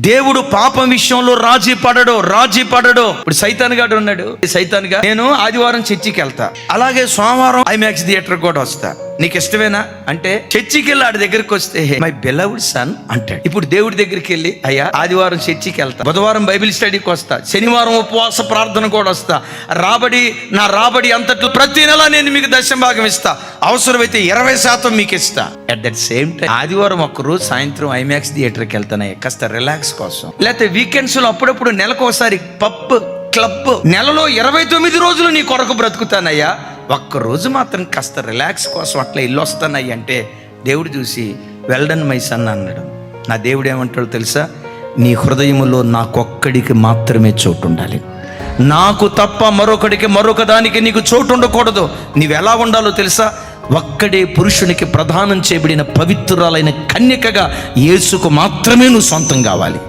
దేవుడు పాపం విషయంలో రాజీ పడడు రాజీ పడడు. ఇప్పుడు సైతాన్ గాడు ఉన్నాడు. సైతాన్గా నేను ఆదివారం చర్చికి వెళ్తా. అలాగే సోమవారం ఐమాక్స్ థియేటర్ కూడా వస్తా. నీకు ఇష్టమేనా అంటే చర్చికి వెళ్ళి ఆడి దగ్గరికి వస్తే మై బెలవుడ్ సన్ అంటాడు. ఇప్పుడు దేవుడి దగ్గరికి వెళ్ళి అయ్యా ఆదివారం చర్చికి వెళ్తా. బుధవారం బైబిల్ స్టడీకి వస్తా. శనివారం ఉపవాస ప్రార్థన కూడా వస్తా. రాబడి నా రాబడి అంతట్లో ప్రతి నెల నేను మీకు దశం భాగం ఇస్తా. అవసరమైతే ఇరవై శాతం మీకు ఇస్తా. అట్ దట్ సేమ్ టైం ఆదివారం ఒక్క సాయంత్రం ఐమాక్స్ థియేటర్కి వెళ్తానయ్యా. కాస్త రిలాక్స్ కోసం. లేకపోతే వీకెండ్స్లో అప్పుడప్పుడు నెలకు ఒకసారి పబ్ క్లబ్ నెలలో ఇరవై తొమ్మిది రోజులు నీ కొరకు బ్రతుకుతానయ్యా. ఒక్కరోజు మాత్రం కాస్త రిలాక్స్ కోసం అట్లా ఇల్లు వస్తానయ్యి అంటే దేవుడు చూసి వెల్డన్ మై సన్ అన్నాడు. నా దేవుడు ఏమంటాడో తెలుసా? నీ హృదయంలో నాకొక్కడికి మాత్రమే చోటు ఉండాలి నాకు తప్ప మరొకడికి మరొక దానికి నీకు చోటు ఉండకూడదు నీవు ఎలా ఉండాలో తెలుసా? ఒక్కడే పురుషునికి ప్రదానం చేయబడిన పవిత్రురాలైన కన్యకగా యేసుకు మాత్రమే నువ్వు సొంతం కావాలి.